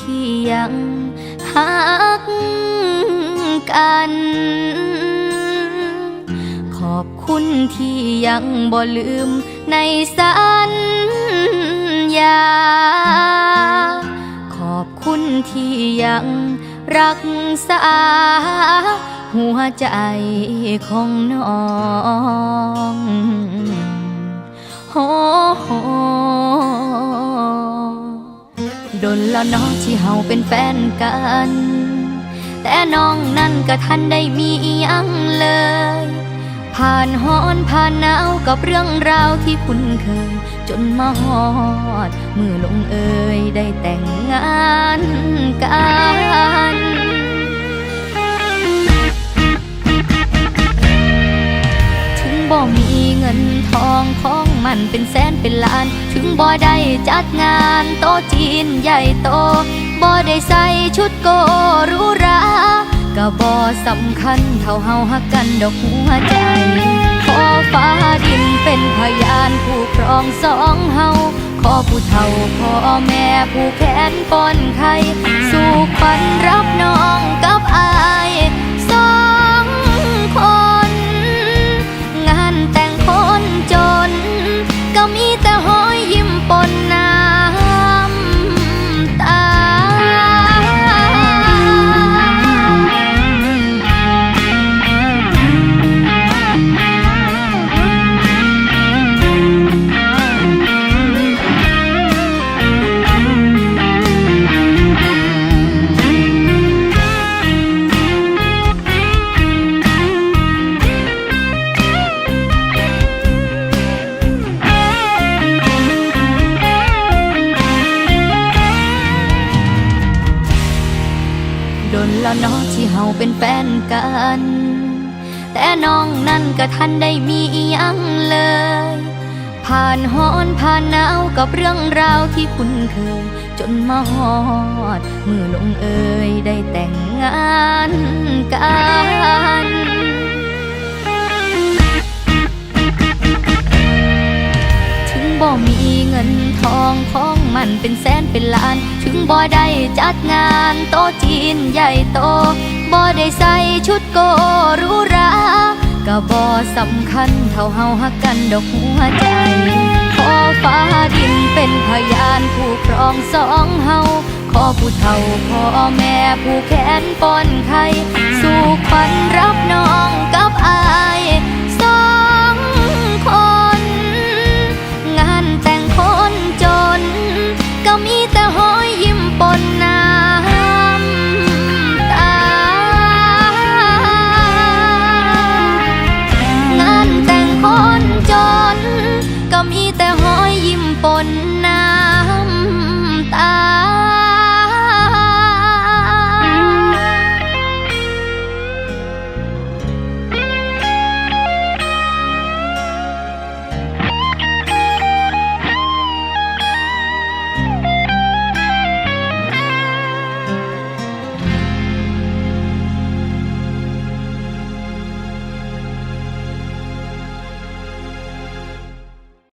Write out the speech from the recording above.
ที่ยังหักกัน ขอบคุณที่ยังบ่ลืมในสัญญา ขอบคุณที่ยังรักษาหัวใจของน้อง ดนแล้วน้องที่เฮาเป็นแฟนกัน แต่น้องนั่นก็ทันได้มีอหยังเลย ผ่านฮ้อนผ่านหนาวกับเรื่องราวที่คุ้นเคย จนมาฮอด มือลงเอ่ยได้แต่งงานกันถึงบ่มีเงินทองขอ มันเป็นแสนเป็นล้าน ถึงบ่ได้จัดงานโตะจีนใหญ่โตบ่ได้ใส่ชุดโกรูราก็บ่สำคัญเท่าเฮาฮักกันดอกหัวใจขอฟ้าดินเป็นพยานผู้ครองสองเฮาขอผู้เฒ่าพ่อแม่ผู้แขนป้อนไข่ ดนแล้วเน้องที่เฮาเป็นแฟนกัน แต่น้องนั่นก็ทันได้มีอยังเลย ผ่านฮ้อนผ่านหนาวกับเรื่องราวที่คุ้นเคย จนมาฮอดมือลงเอ่ยได้แต่งงานกัน บ่มีเงินทองของมันเป็นแสนเป็นล้าน ถึงบ่ได้จัดงานโตะจีนใหญ่โตบ่ได้ใส่ชุดโกรูหราก็บ่สำคัญเท่าเฮาฮักกันดอกหัวใจขอฟ้าดินเป็นพยานผู้ครองสองเฮาขอผู้เฒ่าพ่อแม่ผู้แขนป้อนไข่สู่ฝันรับน้อง